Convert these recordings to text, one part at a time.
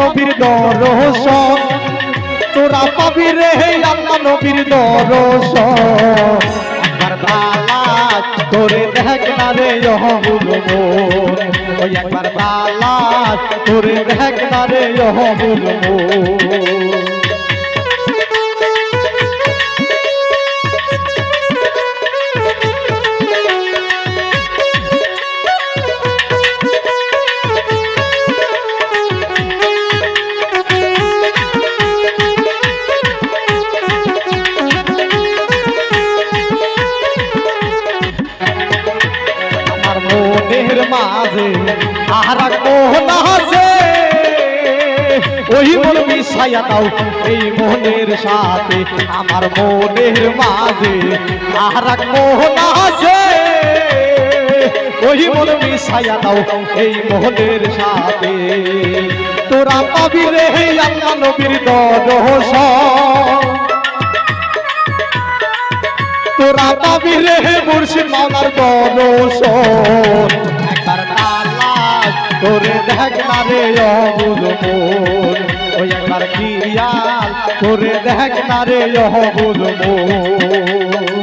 নবীর দর্শন তোরা পাবি রে আল্লাহ নবীর দরস তোরে দেখ রে বালাত তোরে দেখ রে মাঝে আর কোন আছে? ওই মন মিশাইয়া দাও, এই মনের সাথে, আমার মনের মাঝে আর কোন আছে? ওই মন মিশাইয়া দাও, এই মনের সাথে। তোরা পাবি রে আল্লাহ নবীর দর্শন। তোরা পাবি রে মুর্শিদ মাওলার দর্শন। তোরে দেখ না রে অবুল মোর। ওই একবার কি তোরে দেখ না রে অবুল মন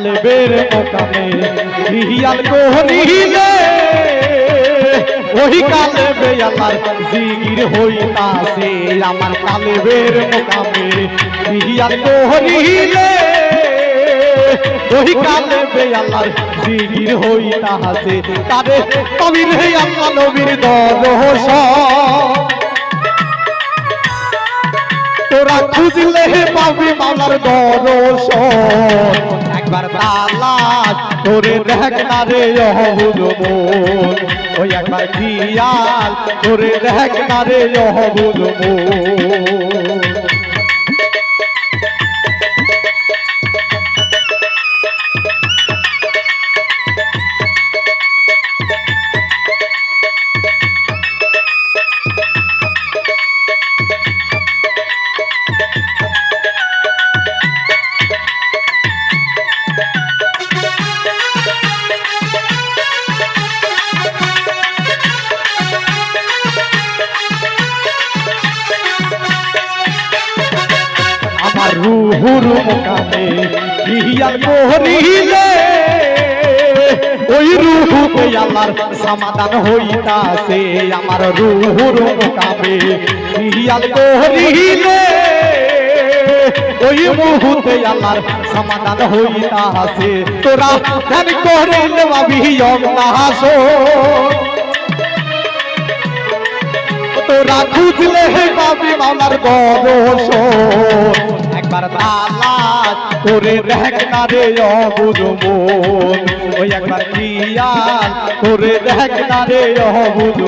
আমার মোকামে হিয়াল কোহরিলে ওই কালেবে আমার জিগির হইতাছে, আমার কালেবের মোকামে হিয়াল কোহরিলে ওই কালেবে আমার জিগির হইতাছে। তারে কবির হে আল্লাহ নবীর দর্শন তোরা খুঁজলে পাবি মাওলার দর্শন তালাক তোরে দেখ না রে অহবুল মন ওই একবার খিয়াল তোরে দেখ না রে অহবুল আমার রুহুর মোকামে কোহরিলে ওই আল্লাহর সমাধান হইতাছে, আমার রুহুর মোকামে কোহরিলে ওই মুহূর্তে আল্লাহর সমাধান হইতাছে। তোরা ধ্যান করে নেওয়া নেওয়াবি অগ্নাহাসো তোরা খুঁজলে পাবি মাওলার দর্শন একবার তালাক তোরে দেখ না রে অবুধ মন। ওই একবার কিয়াল তোরে দেখ না রে অবুধ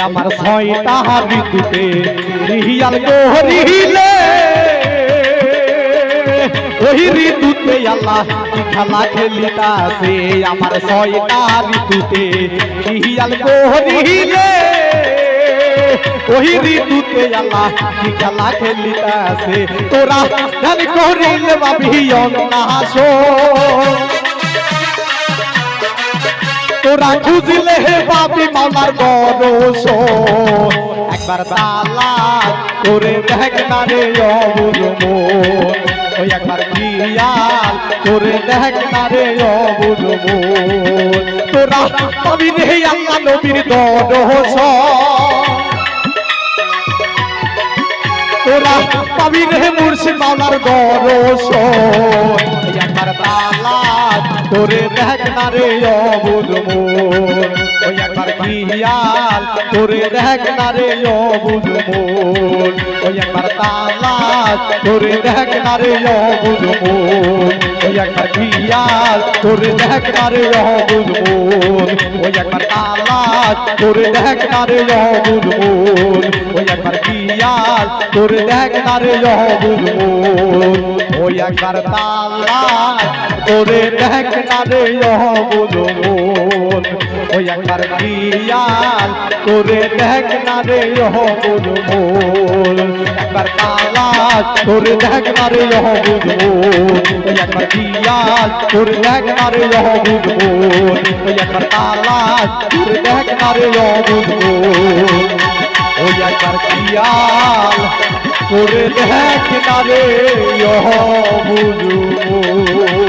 আমার ছয়টা ঋতুতে রিহিয়াল কোহরিলে ওই ঋতুতে আল্লাহ খেলা খেলিতাছে আমার ছয়টা ঋতুতে রিহিয়াল কোহরিলে ওই ঋতুতে আল্লাহ কি খেলা খেলিতাছে তোরা জানি করিলে ভাবি অন্নাসো তোরা খুঁজলে হে পাবি মামার বরস একবার তালা করে দেখ না রে অবুল মন। ওই একবার খিয়াল করে দেখ না রে অবুজ মন। তোরা পাবি রে আল্লাহ নবীর দরসন তোরা পাবি রে মুর্শিদ মাওলার দরসন একবার তালা তোরে দেখ না রে অবুজ মোর। ওই একবার খিয়াল তোরে দেখ না রে অবুজ মোর। ওই একবার তালা তোরে দেখ না রে অবুজ মোর। ওই একবার খিয়াল তোরে দেখ না রে অবুজ মন। ওই একবার তালা তোরে দেখ না রে অবুজ মন। ওই একবার খিয়াল তোরে দেখ না রে অবুজ মন। ওই একবার তালা তোরে দেখ না রে অবুজ মন। ওই একবার খিয়াল তোরে দেখ না রে অবুজ একবার তালা তোরে দেখ না রে অবুজ মন। ওই একবার খিয়াল তোরে দেখ না রে অবুজ মন ওই একবার তালা তোরে দেখ না রে ওই একবার খিয়াল করে দেখ না রে অবুজ মন